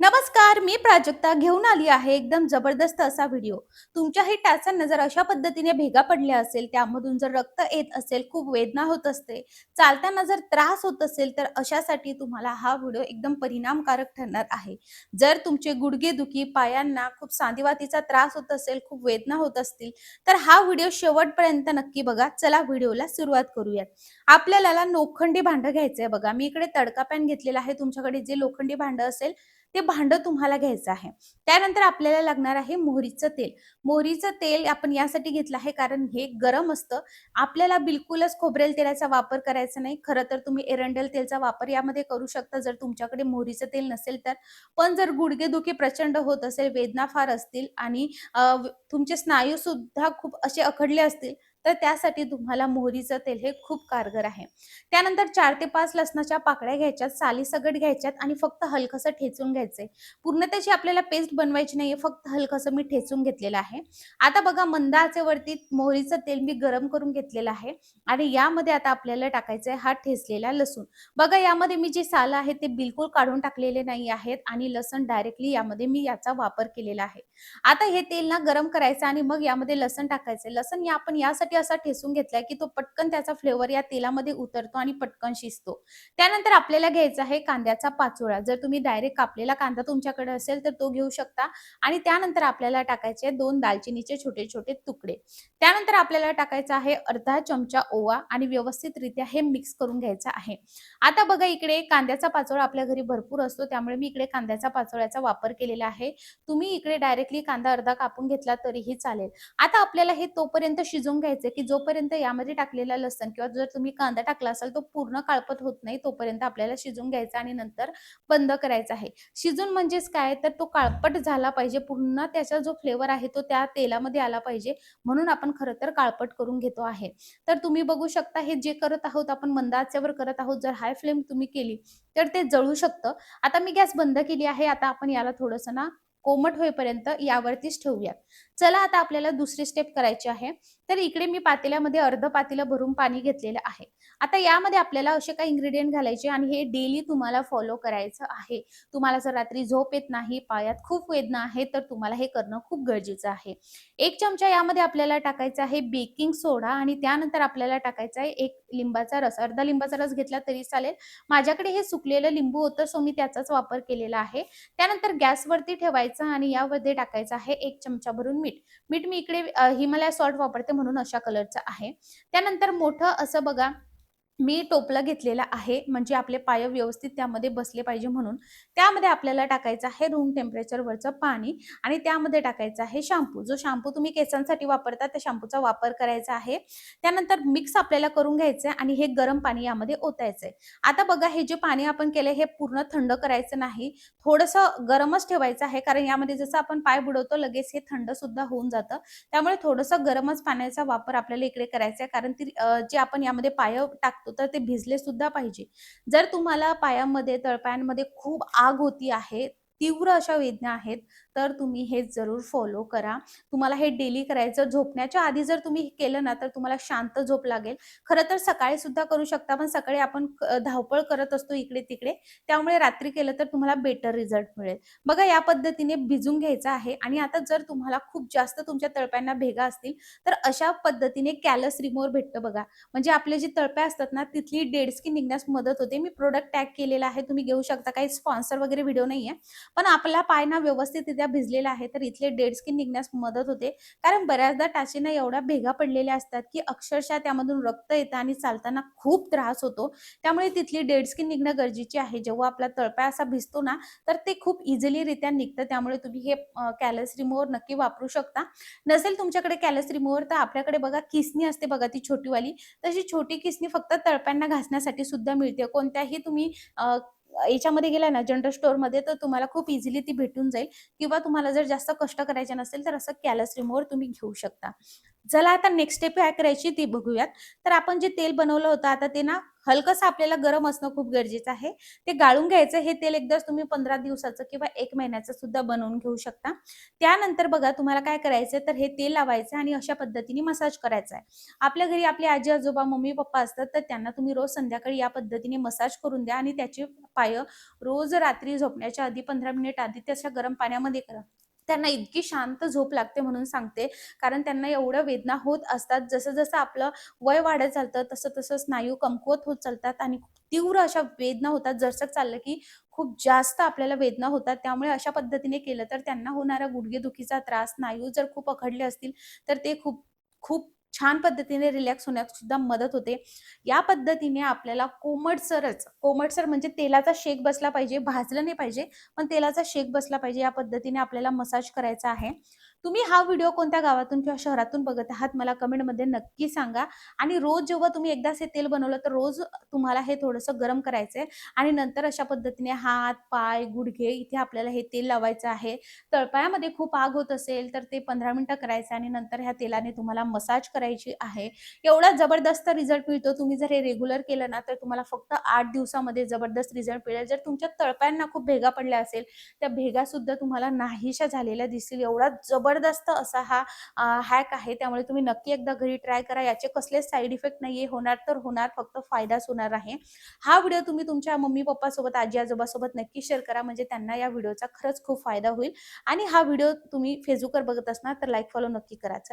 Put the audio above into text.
नमस्कार मी प्राजक्ता घेऊन आली आहे एकदम जबरदस्त असा व्हिडिओ. तुमच्याही टाचांना जर अशा पद्धतीने भेगा पडल्या असेल त्यामधून जर रक्त येत असेल खूप वेदना होत असते चालताना जर त्रास होत असेल तर अशासाठी तुम्हाला हा व्हिडिओ एकदम परिणामकारक ठरणार आहे. जर तुमचे गुडघेदुखी पायांना खूप सांधिवातीचा त्रास होत असेल खूप वेदना होत असतील तर हा व्हिडिओ शेवटपर्यंत नक्की बघा. चला व्हिडिओला सुरुवात करूयात. आपल्याला लोखंडी भांडं घ्यायचंय बघा. मी इकडे तडका पॅन घेतलेला आहे. तुमच्याकडे जे लोखंडी भांडं असेल ते भांडं तुम्हाला घ्यायचं आहे. त्यानंतर आपल्याला लागणार आहे मोहरीचं तेल. मोहरीचं तेल आपण यासाठी घेतलं आहे कारण हे गरम असतं. आपल्याला बिलकुलच खोबरेल तेलाचा वापर करायचा नाही. खरं तर तुम्ही एरंडेल तेलचा वापर यामध्ये करू शकता. जर तुमच्याकडे मोहरीचं तेल नसेल तर. पण जर गुडघेदुखी प्रचंड होत असेल वेदना फार असतील आणि तुमचे स्नायू सुद्धा खूप असे अखडले असतील तर त्यासाठी तुम्हाला मोहरीचं तेल हे खूप कारगर आहे. त्यानंतर चार ते पाच लसणाच्या पाकळ्या घ्यायच्यात साली सगट घ्यायच्यात आणि फक्त हलकसं ठेचून घ्यायचंय. पूर्ण त्याची आपल्याला पेस्ट बनवायची नाहीये फक्त हलकसं मी ठेचून घेतलेलं आहे. आता बघा मंद आचेवरती मोहरीचं तेल मी गरम करून घेतलेलं आहे आणि यामध्ये आता आपल्याला टाकायचं आहे हा ठेचलेला लसूण. बघा यामध्ये मी जे साल आहे ते बिलकुल काढून टाकलेले नाही आहेत आणि लसण डायरेक्टली यामध्ये मी याचा वापर केलेला आहे. आता हे तेल ना गरम करायचं आणि मग यामध्ये लसण टाकायचं लसण या आपण यासाठी असा ठेसून घेतलाय की तो पटकन त्याचा फ्लेवर या तेलामध्ये उतरतो आणि पटकन शिजतो. त्यानंतर आपल्याला घ्यायचा आहे कांद्याचा पाचोळा. जर तुम्ही डायरेक्ट कापलेला कांदा तुमच्याकडे असेल तर तो घेऊ शकता. आणि त्यानंतर आपल्याला टाकायचे दोन दालचिनीचे छोटे छोटे तुकडे. त्यानंतर आपल्याला टाकायचा आहे अर्धा चमचा ओवा आणि व्यवस्थितरित्या हे मिक्स करून घ्यायचं आहे. आता बघा इकडे कांद्याचा पाचोळा आपल्या घरी भरपूर असतो. त्यामुळे मी इकडे कांद्याचा पाचोळ्याचा वापर केलेला आहे. तुम्ही इकडे डायरेक्टली कांदा अर्धा कापून घेतला तरीही चालेल. आता आपल्याला हे तोपर्यंत शिजवून घ्यायचं की जोपर्यंत यामध्ये टाकलेला लसण किंवा जर तुम्ही कांदा टाकला असाल तो पूर्ण काळपट होत नाही तोपर्यंत आपल्याला शिजवून घ्यायचा आणि नंतर बंद करायचा आहे. शिजून म्हणजेच काय? तर तो काळपट झाला पाहिजे पूर्ण त्याचा जो फ्लेवर आहे तो त्या तेलामध्ये आला पाहिजे म्हणून आपण खरं तर काळपट करून घेतो आहे. तर तुम्ही बघू शकता हे जे करत आहोत आपण मंद आचेवर करत आहोत जर हाय फ्लेम तुम्ही केली तर ते जळू शकतं. आता मी गॅस बंद केली आहे आता आपण याला थोडंसं ना कोमट होईपर्यंत यावरतीच ठेवूया. चला आता आपल्याला दुसरी स्टेप करायची आहे. तर इकडे मी पातेल्यामध्ये अर्ध पातेलं भरून पाणी घेतलेलं आहे. आता यामध्ये आपल्याला असे काही इन्ग्रेडियंट घालायचे आणि हे डेली तुम्हाला फॉलो करायचं आहे. तुम्हाला जर रात्री झोप येत नाही पायात खूप वेदना आहे तर तुम्हाला हे करणं खूप गरजेचं आहे. एक चमचा यामध्ये आपल्याला टाकायचा आहे बेकिंग सोडा आणि त्यानंतर आपल्याला टाकायचा आहे एक लिंबाचा रस. अर्धा लिंबाचा रस घेतला तरी चालेल. माझ्याकडे हे सुकलेलं लिंबू होतं सो मी त्याचाच वापर केलेला आहे. त्यानंतर गॅसवरती ठेवायचं आणि यामध्ये टाकायचं आहे एक चमचा भरून मीठ. मीठ मी इकडे हिमालया सॉल्ट वापरते म्हणून अशा कलरचं आहे. त्यानंतर मोठं असं बघा मी टोपलं घेतलेलं आहे म्हणजे आपले पाय व्यवस्थित त्यामध्ये बसले पाहिजे म्हणून त्यामध्ये आपल्याला टाकायचं आहे रूम टेम्परेचरवरचं पाणी आणि त्यामध्ये टाकायचं आहे शॅम्पू जो शॅम्पू तुम्ही केसांसाठी वापरता त्या शॅम्पूचा वापर करायचा आहे. त्यानंतर मिक्स आपल्याला करून घ्यायचं आहे आणि हे गरम पाणी यामध्ये ओतायचं आहे आता बघा हे जे पाणी आपण केलंय हे पूर्ण थंड करायचं नाही. थोडंसं गरमच ठेवायचं आहे कारण यामध्ये जसं आपण पाय बुडवतो लगेच हे थंड सुद्धा होऊन जातं. त्यामुळे थोडंसं गरमच पाण्याचा वापर आपल्याला इकडे करायचा आहे कारण ती जे आपण यामध्ये पाय टाकतो तर ते भिजले सुद्धा पाहिजे. जर तुम्हाला पायामध्ये तळपायांमध्ये खूप आग होती आहे तीव्र अशा वेदना आहेत तर तुम्ही हे जरूर फॉलो करा. तुम्हाला हे डेली करायचं झोपण्याच्या आधी जर तुम्ही केलं ना तर तुम्हाला शांत झोप लागेल. खरं तर सकाळी सुद्धा करू शकता पण सकाळी आपण धावपळ करत असतो इकडे तिकडे. त्यामुळे रात्री केलं तर तुम्हाला बेटर रिझल्ट मिळेल. बघा या पद्धतीने भिजून घ्यायचं आहे. आणि आता जर तुम्हाला खूप जास्त तुमच्या तळप्यांना भेगा असतील तर अशा पद्धतीने कॅलस रिमोर भेटतं बघा. म्हणजे आपले जे तळपे असतात ना तिथली डेड स्किन निघण्यास मदत होते. मी प्रोडक्ट टॅग केलेला आहे. तुम्ही घेऊ शकता. काही स्पॉन्सर वगैरे व्हिडिओ नाहीये. पण आपला पाय ना व्यवस्थित व्यवस्थितरित्या भिजलेला आहे तर इथले डेड स्किन निघण्यास मदत होते. कारण बऱ्याचदा टाचेना एवढ्या भेगा पडलेल्या असतात की अक्षरशः त्यामधून रक्त येतं आणि चालताना खूप त्रास होतो. त्यामुळे तिथली डेड स्किन निघणं गरजेची आहे. जेव्हा आपला तळपाय असा भिजतो ना तर ते खूप इझिली रित्या निघतं. त्यामुळे तुम्ही हे कॅलस रिमूव्हर नक्की वापरू शकता. नसेल तुमच्याकडे कॅलस रिमूव्हर तर आपल्याकडे बघा किसनी असते बघा ती छोटीवाली. तशी छोटी किसनी फक्त तळप्यांना घासण्यासाठी सुद्धा मिळते. कोणत्याही तुम्ही याच्यामध्ये गेला ना जनरल स्टोअरमध्ये तर तुम्हाला खूप इझिली ती भेटून जाईल. किंवा तुम्हाला जर जास्त कष्ट करायचे नसेल तर असं कॅलस रिमूव्हर तुम्ही घेऊ शकता. चला आता नेक्स्ट स्टेप काय करायची ती बघूयात. तर आपण जे तेल बनवलं होतं आता ते ना हलकंसं आपल्याला गरम असणं खूप गरजेचं आहे. ते गाळून घ्यायचं हे तेल एकदाच तुम्ही पंधरा दिवसाचं किंवा एक महिन्याचं सुद्धा बनवून घेऊ शकता. त्यानंतर बघा तुम्हाला काय करायचं तर हे तेल लावायचं आणि अशा पद्धतीने मसाज करायचा आहे. आपल्या घरी आपले आजी आजोबा मम्मी पप्पा असतात तर त्यांना तुम्ही रोज संध्याकाळी या पद्धतीने मसाज करून द्या आणि त्याचे पाय रोज रात्री झोपण्याच्या आधी पंधरा मिनिट आधी त्याच्या गरम पाण्यामध्ये करा. त्यांना इतकी शांत झोप लागते म्हणून सांगते. कारण त्यांना एवढ्या वेदना होत असतात. जसं जसं आपलं वय वाढत चालतं तसं तसं स्नायू कमकुवत होत चालतात आणि तीव्र अशा वेदना होतात. जसं चाललं की खूप जास्त आपल्याला वेदना होतात. त्यामुळे अशा पद्धतीने केलं तर त्यांना होणारा गुडघेदुखीचा त्रास स्नायू जर खूप अखडले असतील तर ते खूप खूप छान पद्धतीने रिलॅक्स होण्यात सुद्धा मदत होते. या पद्धतीने आपल्याला कोमटसरच कोमटसर म्हणजे तेलाचा शेक बसला पाहिजे भाजलं नाही पाहिजे पण तेलाचा शेक बसला पाहिजे या पद्धतीने आपल्याला मसाज करायचा आहे. तुम्ही हा व्हिडिओ कोणत्या गावातून किंवा शहरातून बघत आहात मला कमेंटमध्ये नक्की सांगा. आणि रोज जेव्हा तुम्ही एकदाच हे तेल बनवलं तर रोज तुम्हाला हे थोडंसं गरम करायचंय. आणि नंतर अशा पद्धतीने हात पाय गुडघे इथे आपल्याला हे तेल लावायचं आहे. तळपायामध्ये खूप आग होत असेल तर ते पंधरा मिनिटं करायचं आणि नंतर ह्या तेलाने तुम्हाला मसाज करायची आहे. एवढा जबरदस्त रिझल्ट मिळतो. तुम्ही जर हे रेग्युलर केलं ना तर तुम्हाला फक्त आठ दिवसामध्ये जबरदस्त रिझल्ट मिळेल. जर तुमच्या तळपायांना खूप भेगा पडल्या असेल त्या भेगा सुद्धा तुम्हाला नाहीशा झालेल्या दिसतील. एवढा जबरदस्त असा हा हॅक आहे. त्यामुळे तुम्ही नक्की एकदा घरी ट्राय करा. याचे कसलेच साईड इफेक्ट नाहीये. होणार तर होणार. फक्त फायदाच होणार आहे. हा व्हिडिओ तुम्ही तुमच्या मम्मी पप्पा सोबत आजी आजोबासोबत नक्की शेअर करा. म्हणजे त्यांना या व्हिडिओचा खरंच खूप फायदा होईल. आणि हा व्हिडिओ तुम्ही फेसबुकवर बघत असणार तर लाईक फॉलो नक्की करा. चला.